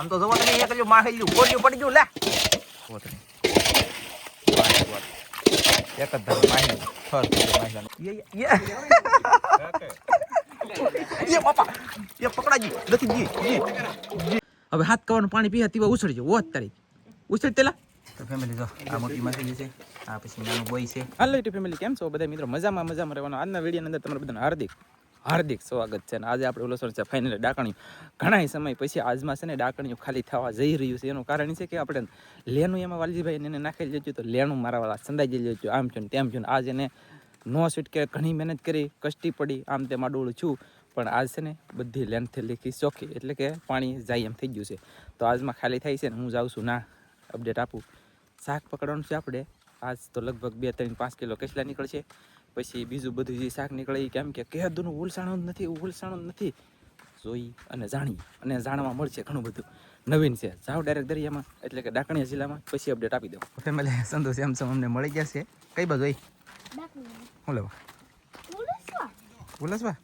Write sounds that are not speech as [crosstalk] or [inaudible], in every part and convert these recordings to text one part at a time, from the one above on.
આમ તો જોવો તમે કોડિયું પડી ગયું લે. એક જ ધારો માહી ફર માહી યે યે. યે બાપા. યે પકડાજી. નથી જી જી હવે હાથ કવાનું પાણી પીએ તેવા ઉછળજો. વોત તારી ઉછળ તેલા? તો ફેમિલી જો આ મોટી માછલી છે. આ પછી નાનું બોય છે. હાલો ફેમિલી કેમ છો? બધા મિત્રો મજામાં મજામાં રહેવાનો. આજના વિડીયોની અંદર તમારું બધાને હાર્દિક હાર્દિક સ્વાગત છે અને આજે આપણે ઓલોસણ છે ફાઇનલી ડાકણી ઘણા સમય પછી આજમાં છે ને ડાકણીઓ ખાલી થવા જઈ રહ્યું છે. એનું કારણ છે કે આપણે લેનું એમાં વાલજીભાઈ એને નાખી લેજો તો લેનું મારા વાળા સંદાઈ લેજો આમ છે તેમ છું આજ એને નો સીટ કે ઘણી મહેનત કરી, કષ્ટી પડી, આમ તેમ આડોળું છું. પણ આજ છે ને બધી લેન્થથી લીખી ચોખી એટલે કે પાણી જાય એમ થઈ ગયું છે. તો આજમાં ખાલી થાય છે ને હું જાઉં છું. ના અપડેટ આપું. શાક પકડવાનું છે આપણે. આજ તો લગભગ બે, ત્રણ, પાંચ કિલો કેટલા નીકળશે. પછી બીજું બધું જે શાક નીકળે એ કેમ કે કહેદુનું ઉલસાણું જ નથી ઉલસાણું જ નથી. જોઈ અને જાણી અને જાણવા મળશે ઘણું બધું. નવીન છે. જાઓ ડાયરેક્ટ દરિયામાં એટલે કે ડાકણીયા જિલ્લામાં પછી અપડેટ આપી દઉં. ફેમિલી સંતોષ એમ સમ અમને મળી જશે કઈ બાજુ હોય શું લેવા? ઉલસવા.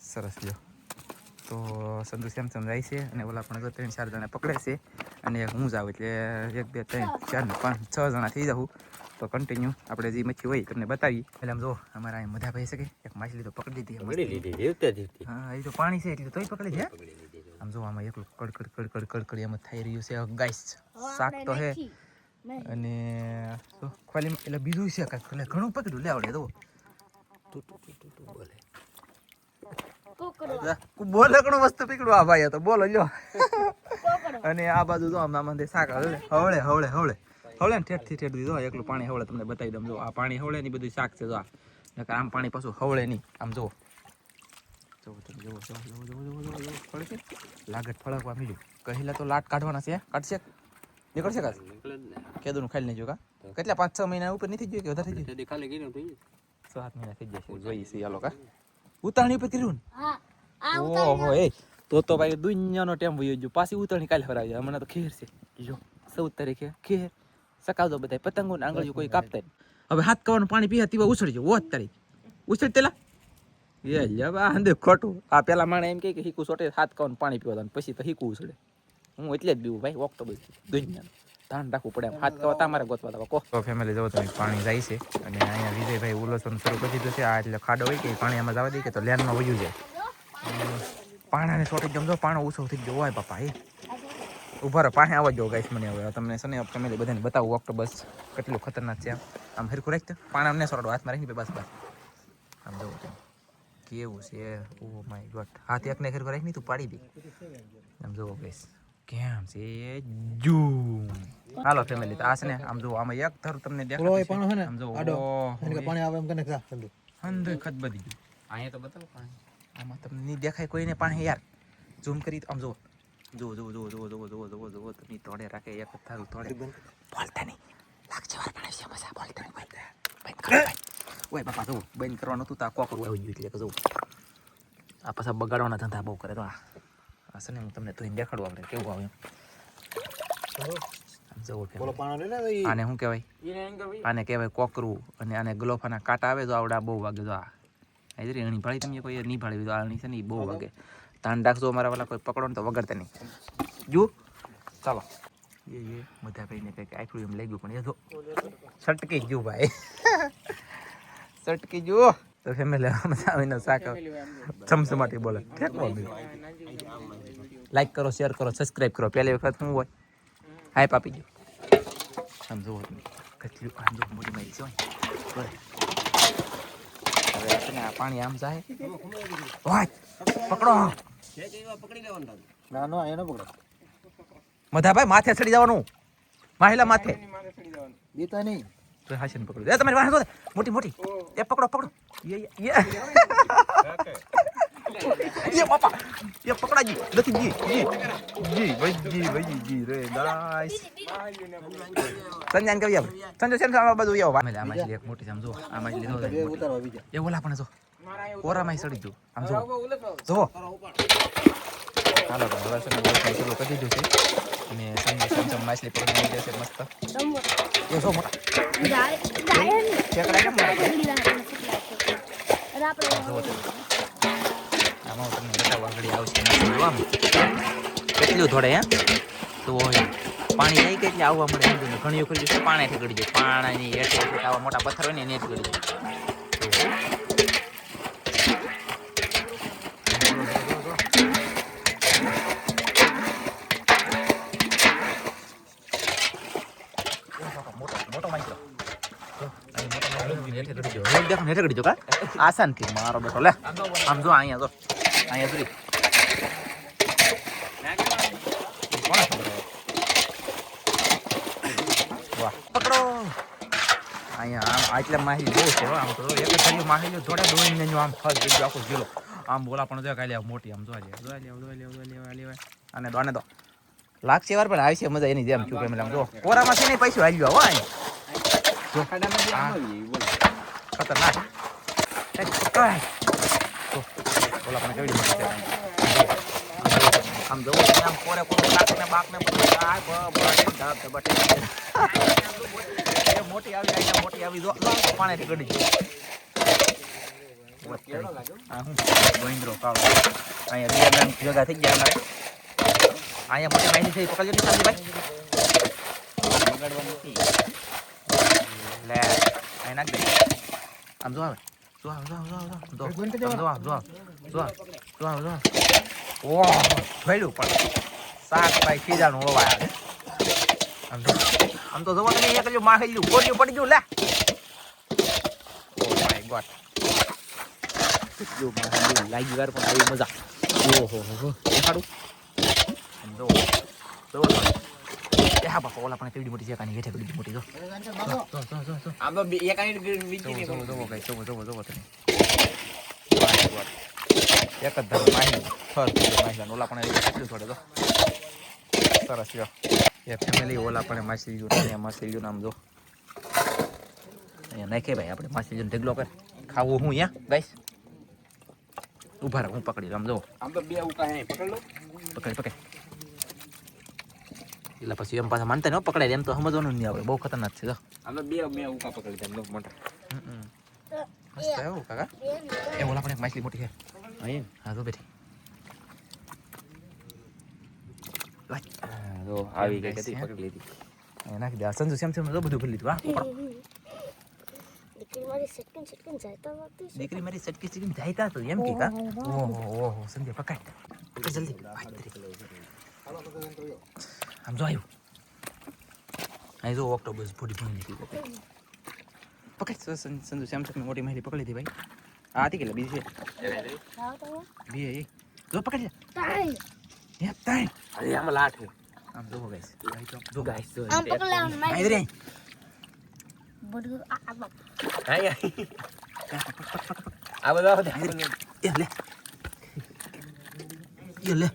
સરસ લ્યો. તો સંતુ સેમસંગ જાય છે અને ઓલા પણ જો ત્રણ ચાર જણા પકડે છે. અને એક હું જાઉં એટલે એક બે ત્રણ ચાર પાંચ છ જણા થઈ જાઉં. તો કન્ટિન્યુ આપણે જે મચ્છી હોય તમને બતાવી એટલે આમ જો અમારા અહીં મજા ભાઈ શકે એક માછલી તો પકડી દીધી પકડી લીધી જીવતે જીવતી હા એ તો પાણી છે એટલે તોય પકડી છે. આમ જો આમાં એકલું કડકડ કડકડ કડકડ એમ થઈ રહ્યું છે. ગાઈસ શાક તો છે અને ખાલી એટલે બીજું છે કાંઈક. એટલે ઘણું પકડ્યું. લે આવડે બોલે. બોલે ઘણું વસ્તુ પીકડું આ ભાઈ તો બોલો લ્યો. અને આ બાજુ જો આમ આમાં શાક હવળે હવળે હવળે હવળે હવળે ને ઠેઠથી ઠેઠ દીધો એકલું પાણી હવળે તમને બતાવી દઉં. જો આ પાણી હવળે ની બધું શાક છે જો આ. નકર આમ પાણી પાછું હવળે નહીં. આમ જો જો તમે જુઓ જો જો જો જો જો પડે છે? લાગત ફળકવા મળ્યું કહેલા તો લાટ કાઢવાના છે કાઢશે? નીકળશે કા? નીકળે કેદું ખાલી નહીં જો કા? કેટલા પાંચ છ મહિના ઉપર નથી થઈ કે વધારે થઈ ગયું? ખાલી થઈ સાત મહિના થઈ જશે જોઈએ છે યાલો કા. ઉતારણી ઉપર કર્યું ને? હા આ ઓહો એ. તો તો ભાઈ દુનિયાનો ટેમ વયો ગયો. પાછી ઉતરણી કાલે ફરાવી હમણાં તો ખેર છે. જો ચૌદ તારીખે ખેર. સકાવજો બધા પતંગો ને આંગળીઓ કોઈ કાપતા હવે હાથ કવાનું પાણી પીએ ઉછળી ઉછળજો વોત તારી. ઉછળ તેલા. એ લેવા અંદર ખોટું. આ પેલા માણે એમ કે હીકું સોટે હાથ કવાનું પાણી પીવા પછી તો હીકું ઉછળે. હું એટલે જ બીવું ભાઈ ઓક્ટોબર દુનિયાનું. ધ્યાન રાખવું પડે એમ. હાથ કવા તમારે ગોતવા દવા કો. તો ફેમિલી જો તમે પાણી જાય છે. અને અહીંયા વિજયભાઈ ઉલોસન શરૂ કરી દીધું છે. આ એટલે ખાડો હોય કે પાણી આમાં જવા દે કે તો લેનમાં વયું જાય. પાણાને છોટી જમજો પાણો ઓછો થઈ ગયો. હોય બાપા એ. ઊભા રહો પાણી આવવા જો ગાઈસ મને હવે. તમને છે ને ફેમિલી બધાને બતાવું ઓક્ટોબસ કેટલું ખતરનાક છે. આમ હરખું રાખતો પાણા અમને સોરડો હાથમાં રાખીને બસ બસ. આમ જોવો છે કેવું છે? ઓ માય ગોડ હાથ એકને હરખું રાખી તું પાડી દે. આમ જોવો ગાઈશ કેમ છે? જૂમ હાલો ફેમિલી તો આ છે ને આમ જુઓ આમાં એક થરું તમને દેખાય છે. આમ જો પાણી આવે એમ કને જા સંદુ અંદર ખત બધી ગયું. અહીંયા તો બતાવો પાણી. આમાં તમને નહીં દેખાય કોઈને પાણી યાર. ઝૂમ કરી તો આમ જુઓ જુઓ જુઓ જુઓ જુઓ જુઓ જુઓ જુઓ જુઓ તમે તોડે રાખે એક જ થારું તોડે. બોલતા નહીં. લાગશે વાર પણ છે મજા બોલતા નહીં. બોલતા. બંધ કરો ઓય બાપા જુઓ બંધ કરવાનું હતું તો આ કોકરું આવી ગયું એટલે કે જુઓ. આ પાછા બગાડવાના ધંધા બહુ કરે તો આ. હશે ને હું તમને ધોઈને દેખાડું આપણે કેવું આવે એમ. આમ જુઓ બોલો કે પાણી લે ને આને શું કહેવાય? આને કહેવાય કોકરું અને આને ગ્લોફાના કાંટા આવે તો આવડા બહુ વાગે તો આ. અણી ભાળી તમે કોઈ નહીં ભાળી આ અણી છે ને બહુ વાગે. ધ્યાન રાખજો અમારા વાલા કોઈ પકડો ને તો વગરતા નહીં. જુઓ. ચાલો. એ એ, બધા ભાઈને કંઈક આખું એમ લઈ ગયું પણ એ તો છટકી ગયું ભાઈ. છટકી જુઓ તો ફેમિલી આવીને શાક. ચમચમાટી બોલે. લાઈક કરો શેર કરો સબસ્ક્રાઈબ કરો. પહેલી વખત શું હોય. હાય પાપી ગયો આમ જુઓ. તમે કેટલું આમ જો મોટી મારી છે હવે આ પાણી આમ જાય. વાય પકડો. ના ના એને પકડો. મધાભાઈ માથે ચડી જવાનું. માહિલા માથે. દીતા નહીં. તો હાસીને પકડો એ તમારી વાહન મોટી મોટી. એ પકડો પકડો. યે યે યે બાપા એ પકડાજી. નથી જી જી. જી ભાઈ જી ભાઈ જી રે ગાઈસ સંજાન કવી આવે. સંજો સેન આ બાજુ આવો. આ માછલી એક મોટી છે આમ જો આ માછલી જો બે ઉતારવા બીજા. એ ઓલા પણ જો. ઓરામાં સડી ગયું. આમ જો જો ચાલો તો હવે છે ને બસ ચાલુ કરી દીધું છે. અને સંજો સેમસંગ માછલી પકડી જશે મસ્ત. એ જો મોટા. કેમ જો. આમાં તમને બતાવવા આગળ આવશે આમ કેટલું થોડે હે? તો પાણી જાય કે એટલે આવવા મળે સમજો ને ઘણી વખત પાણીથી ગળી જાય. પાણીની હેઠે હેઠે આવા મોટા પથ્થર હોય ને એને ગળી જાય. દેખો નેઠે કરી જો કા? આસાનથી મારો બેટો લે. આમ જો અહીંયા જો. અહીંયા ખબર પકડો. અહીંયા આમ આટલા માહિતી બહુ છે આમ તો એક જ ઘડીએ માહિતી થોડા દોડીને જો આમ ફસ ગયો આખો ગયેલો આમ બોલા પણ જો કાલે મોટી આમ જોવા લે જોવા લે જોવા લે જોવા લે અને દોને દો લાગશે વાર પણ આવશે મજા એની જેમ ચૂકે કેમ જો. કોરામાં છે ને પૈસા હાલ્યો ગયો પકડાય. જો, બોલા પણ કેવી રીતે છે આમ જવો છે આમ કોરે કોરે કાકને બાકને બધું આ બ બટે ધબ ધબ બટે એ મોટી આવી આઈને મોટી આવી જો જો, પાણીથી ગળી આમ જો આવે. જો આવ જો જો જો જો. જો આવ જો જો જો આવ જો ઓ ફેડું પણ. સાત ભાઈ ખીજાનું હોવા આવે. આમ તો આમ તો જોવો તમે અહીંયા કર્યું માં ખાઈ ગયું પડી ગયું લે. Oh my God. જો માં લાગી વાર પણ આવી મજા. ઓહો હો દેખાડું. જો. જો. હા બાપા ઓલા પણ કેવડી મોટી છે કાની હેઠે કેવડી મોટી જો. જો જો જો જો આમ તો બી- એક આની બીજી નહીં જોવો જોવો જોવો જોવો જોવો જોવો તમે એક જ ધરો માહિતી ફર માહિતી ઓલા પણ કેટલું થોડે તો સરસ લ્યો એ ફેમિલી ઓલા પણ માસી ગયું અહીંયા માસી ગયું નામ જો. અહીંયા નાખે ભાઈ આપણે માસી ગયું ઢગલો કર. ખાવું હું અહીંયા ગાઈસ ઊભા રહો હું પકડી લઉં આમ જો. આમ તો બે ઉકા હે પકડ લો. પકડ પકડ. એટલે પછી એમ પાછા માનતા ન પકડાય એમ તો સમજવાનું નહીં આપણે બહુ ખતરનાક છે જો. આમ તો બે બે ઉકા પકડી દે લો મોટા. મસ્ત આવ્યું કાકા. એ ઓલા પણ એક માછલી મોટી છે. અહીં હા તો બેઠી. જો આવી ગઈ હતી? પકડી લીધી. નાખી દે. સંજુ સેમ સેમ બધું ભરી લીધું. હા દીકરી મારી સટકન સટકન જાયતા વખતે દીકરી મારી સટકી સટકી જાયતા તો એમ કે કા? ઓહો ઓહો સંજય પકડ. પકડ જલ્દી. ભાઈ તરી. આમ જો આવ્યું અહીં જો ઓક્ટોબસ ફૂટી ફૂટી નીકળી પકડ પકડ સ- સં- સંજુ સેમ સેમ મોટી માહિતી પકડી હતી ભાઈ. આ હતી કેટલા બીજી છે? બે એ. જો પકડી લે. તાઈ એ તાઈ અરે આમાં લાઠ આમ જો ગાઈસ જો. ગાઈસ જો આમ પકડ લાવ આઈ મારી રે બધું આ આ. અહીં આ બધા એ લે. એ લે.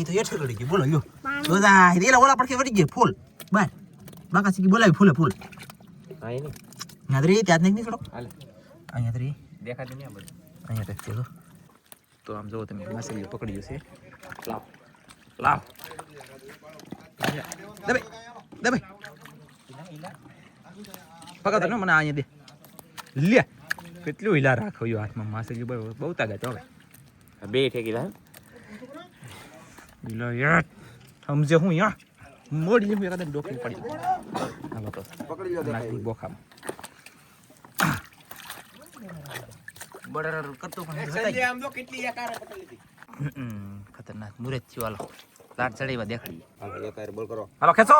એ તો હેઠે ગળી ગઈ. બોલો યો પાણી જો જા એલા ઓલા પડખે વળી ગઈ ફૂલ. બાર બાકા સીકી બોલાવી ફૂલે ફૂલ. નહીં. યાદ રહી ત્યાં નહીં નીકળો. હાલે. અહીંયા રહી. દેખાતું નહીં આ બધું. અહીંયા તક ચલો. તો આમ જો તમે માછલી પકડી છે. લાવ લાવ. દબાઈ દબાઈ પકડ ને મને અહીંયા દે. લે કેટલું હિલા રાખ્યો હાથમાં માછલી બહુ તાકાત હવે બે ઠેકી દા હિલો યાર સમજે હું યા મોડી લીંબુ એકાદ ડોકલી પડી હાલો તો પકડી લો નાખી બોખામાં બટર કરતો પણ હતાય. આમ તો કેટલી એકારે પકડી લીધી ખતરનાક મુરત થયો હાલો લાટ ચડાવ્યા દેખાડી હાલો એક હારે બોલ કરો હાલો ખેંચો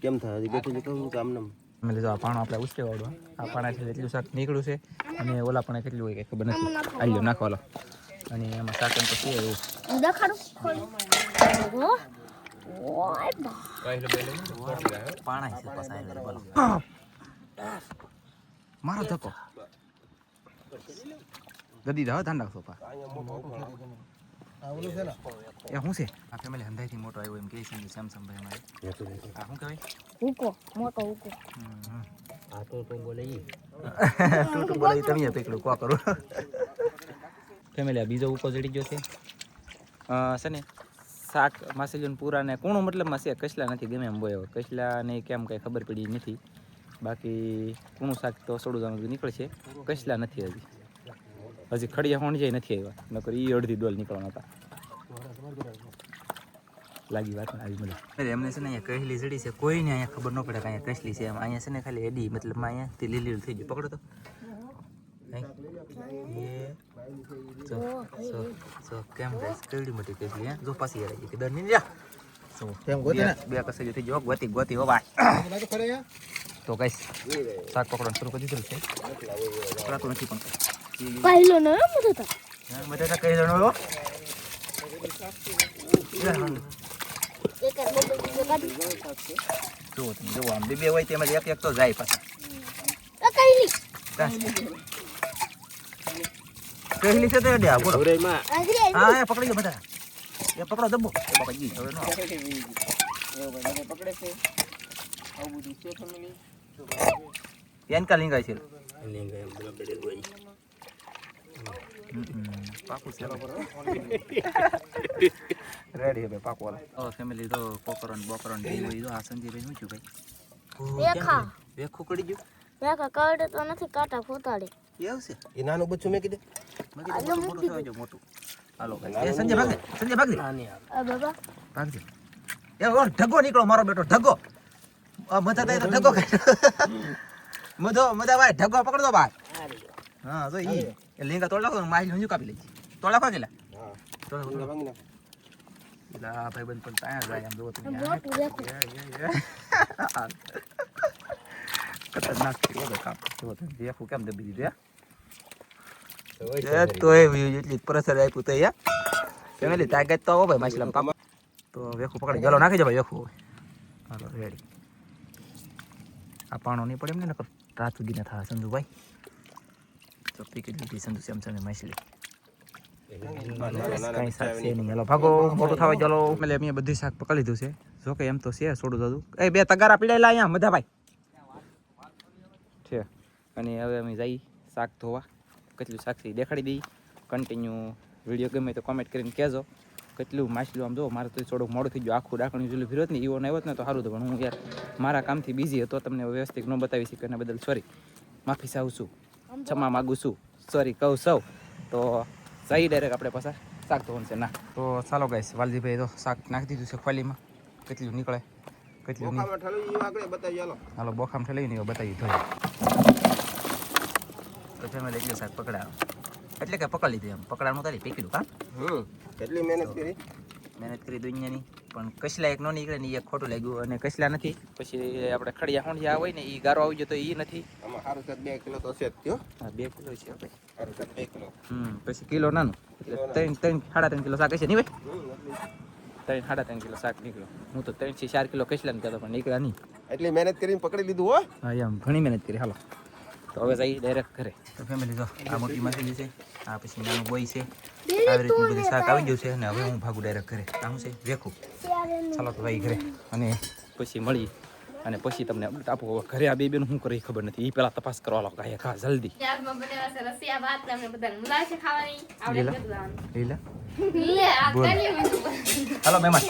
કેમ થાય હજી બેઠી કહું કે આમને અમે લીધો આ પાણો આપણે ઉચકે વાળો આ પાણી છે એટલું શાક નીકળ્યું છે અને ઓલા પણ કેટલું હોય કે ખબર નથી આલ્યો નાખો હાલો અને એમાં એમ તો છે એવું. દેખાડું ખોલું. ઓહો. ઓય પાણા છે એટલે બોલો મારો ધક્કો. ગદી દા ધ્યાન રાખજો પા આ ઓલું છે ને એ શું છે? આ ફેમિલી હંધાઈથી મોટો આવ્યો એમ કે છે સેમસંગ ભાઈ અમારે આ શું કહેવાય? હુકો મોટો હુકો. હમ, હમ. આ તો [laughs] તો બોલે ઈ. ટૂટું બોલાવી તમે પકડું કો કરું. ફેમિલી આ બીજો ઉકો ચડી ગયો છે. છે ને શાક માસેલીઓને પૂરા ને કોણું મતલબમાં છે કસલા નથી ગમે એમ બોયો કસલા ને કેમ કાંઈ ખબર પડી નથી. બાકી કૂણું શાક તો સોડું જાણું નીકળશે કસલા નથી હજી. હજી ખડિયા હોણ જાય નથી આવ્યા. નકર ઈ અડધી ડોલ નીકળવાના હતા. લાગી વાત આવી મને એમને છે ને અહીંયા કહેલી જડી છે. કોઈને અહીંયા ખબર ન પડે કે અહીંયા કસલી છે. એમ અહીંયા છે ને ખાલી એડી મતલબ અહીંયા લીલી લીલી થઈ ગયું. પકડો તો. એ કેમ ગાઈસ કેવડી મોટી કસલી હે જો પાછી આવી ગઈ કે દર નહીં જા જો કેમ ગોતી ને? બે કસલી થઈ ગયો ગોતી ગોતી હો ભાઈ ખરે યાર તો ગાઈસ શાક પકડવાનું શરૂ કરી દીધું છે પકડાતું નથી પણ પહેલો ન મતો તો હા, બટાટા કઈ જણો એક કાર મોબાઈલ બીજો કાઢી જુઓ તમે જુઓ આમ બે બે હોય તેમાં એક એક તો જાય પાછા આ કઈલી કહેલી છે તો એડે આ બોલો હા એ પકડી લો બધા. એ પકડો દબો. એ બાપા જી હવે નો એન કા લિંગાય છે? પાકું છે. રેડી હવે પાકું હાલો. ઓ ફેમિલી તો કોકરન બોકરન બે હોય આ સંજીભાઈ શું છું ભાઈ? રેખા વેખું કડી ગયું? રેખા કાઢે તો નથી કાટા ફૂટાડે એ આવશે એ નાનું બચ્ચું મેં કીધું. મોટું થવા મોટું હાલો સંજય ભાગજે સંજય ભાગજે ભાગજે એ ઓર ઢગો નીકળો મારો બેટો ઢગો આ મજા થાય તો ઢગો ખાય મજા ભાઈ ઢગો પકડતો ભાઈ હા જો ઈ એ તોડ નાખો માહિલ હું કાપી લઈ તોડ નાખો ભાઈ બંધ પણ ત્યાં જાય આમ જોવો તમે મોટું રેખું યે, યે, યે. ખતરનાક છે બધો કામ જોવો તમે દેખું કેમ દબી દીધું તોય વ્યૂ એટલી પ્રેશર આપ્યું તો યાર ફેમિલી તાકાત તો આવો ભાઈ માછલામ કાપ તો વેખું પકડી. ગલો નાખી દે ભાઈ વેખું હાલો રેડી આ પાણો નહીં પડે એમને નકર રાત સુધી ના થાય સંધુભાઈ તો પીકી દીધી સંજુ સેમ સેમ માછલી. કઈ શાક છે નહીં. હાલો ભાગો. મોટું થવા ચાલો એટલે અમે બધી શાક પકડી લીધું છે. જો કે એમ તો છે છોડું દાદુ એ બે તગારા પીડાયેલા અહીંયા મધાભાઈ છે. અને હવે અમે જઈ શાક ધોવા. કેટલું સાક્ષી દેખાડી દઈ. કન્ટિન્યુ વીડિયો ગમે તો કોમેન્ટ કરીને કહેજો. કેટલું માછલું આમ જો મારે તો થોડુંક મોડું થઈ ગયું. આખું ડાકણું જેટલું ફિરત ને એવો આવ્યો ને તો સારું હતું પણ હું યાર મારા કામથી બિઝી હતો તમને વ્યવસ્થિત ન બતાવી શક્યો એના બદલ સોરી માફી ચાહું છું. ક્ષમા માગું છું. સોરી કહું સૌ. તો સહી ડાયરેક્ટ આપણે પાછા. શાક ધોવાનું છે ના. તો ચાલો ગાઈશ વાલજીભાઈ તો શાક નાખી દીધું છે ખોલીમાં. કેટલું નીકળે કેટલું નહીં. બોખામાં ઠાલું ઈ આગળ બતાવી હાલો. હાલો બોખામ ઠેલી ને બતાવી ધોઈ. તો ફેમિલી એટલે શાક પકડાયો એટલે કે પકડી લીધું એમ. પકડાનું તારી પીકડું કા હમ કેટલી મહેનત કરી? મહેનત કરી દુનિયાની પણ કસલા એક ન નીકળે ને એ એક ખોટું લાગ્યું અને કસલા નથી. પછી આપણે ખડિયા હોંડિયા હોય ને એ ગારો આવી ગયો તો એ નથી. આમાં સારું છે બે કિલો તો છે જ થયો. હા બે કિલો છે આપણે સારું છે બે કિલો. હમ પછી કિલો નાનું. એટલે ત્રણ ત્રણ સાડા ત્રણ કિલો શાક હશે નહીં ભાઈ? ત્રણ સાડા ત્રણ કિલો શાક નીકળ્યો. હું તો ત્રણથી ચાર કિલો કસલા કહેતો પણ નીકળ્યા નહીં. એટલી મહેનત કરીને પકડી લીધું હો. હા એમ ઘણી મહેનત કરી હાલો. તો હવે જઈ ડાયરેક્ટ ઘરે. તો ફેમિલી જો આ મોટી માછલી છે આ પછી નાનું બોય છે આવી રીતનું બધું શાક આવી ગયું છે અને હવે હું ભાગું ડાયરેક્ટ ઘરે. આમ છે વેખું ચાલો તો ભાઈ ઘરે. અને પછી મળી અને પછી તમને અપડેટ આપો. હવે ઘરે આ બે બેનું શું કરે એ ખબર નથી. એ પેલા તપાસ કરવા લાગો. કાંઈ ખા જલ્દી. હાલો મહેમાન.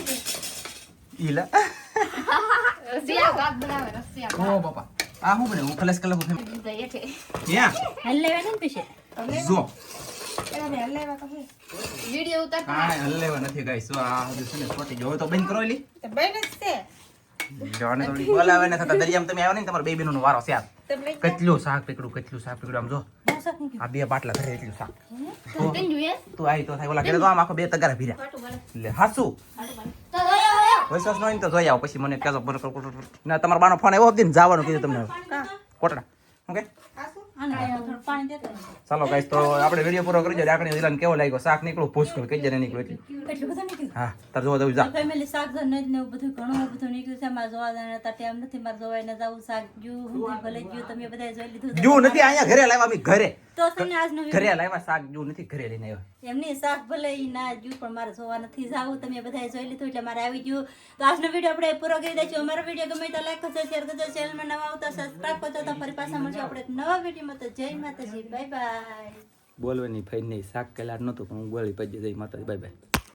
ઈલા. [laughs] રસિયા ભાત બનાવે રસિયા ઓ બાપા. આ શું બને? હું ખલસ કલર હું. ક્યાં જો. વીડિયો ઉતારતા કાંઈ હલ્લેવા નથી ગાઈસ. આ હજુ છે ને છોટી જો હવે તો બંધ કરો લી જોને થોડી બોલાવે ને થતા દરિયામાં તમે આવ્યા ને તમારા બે બેનો વારો છે આ. કેટલું શાક પીકડું કેટલું શાક પીકડું? આમ જો. આ બે બાટલા એટલું શાક. તો આવી તો થાય. ઓલા ઘરે તો આમ આખો બે તગારા બને. એટલે હાસુ. વિશ્વાસ ન હોય ને તો જોઈ આવો પછી મને કહેજો. ના તમારા બાનો ફોન આવ્યો હતી ને જવાનું કીધું તમને. કોટડા ઓકે? ચાલો ગાઈસ તો આપણે વીડિયો પૂરો કરી દો રાખણી દિલાને કેવો લાગ્યો? શાક નીકળું પૂછકું કઈ જને નીકળ્યું એટલું? એટલું બધું નીકળ્યું? હા તાર જોવા જવું જા. ફેમિલી શાક ધર ને એવું બધું ઘણું બધું નીકળ્યું છે. મારે જોવા જવાના હતા ટાઈમ નથી. મારે જોવા ને જવું શાક જ્યું હુંદી ભલે ગયું તમે બધા જોઈ લીધું છે. જુ નથી અહીંયા ઘરે લાવ્યા અમે ઘરે. તો તમને ને આજનો ઘરે લાવ્યા શાક જુ નથી ઘરે લઈને આવ્યા. એમની શાક ભલે ઈ ના જ્યું પણ મારે જોવા નથી જાવું. તમે બધાએ જોઈ લીધું એટલે મારે આવી ગયું. તો આજનો વીડિયો આપણે પૂરો કરી દઈશું. અમારો વીડિયો ગમે તો લાઈક કરજો શેર કરજો ચેનલમાં નવા આવતા સબસ્ક્રાઈબ કરજો તો ફરી પાછા મળશું આપણે નવા વિડીયોમાં તો જય માતાજી બાય બાય બોલવાની નહીં શાક કલાર નહોતું, પણ હું બોલી પડી જઈ માતાજી બાય બાય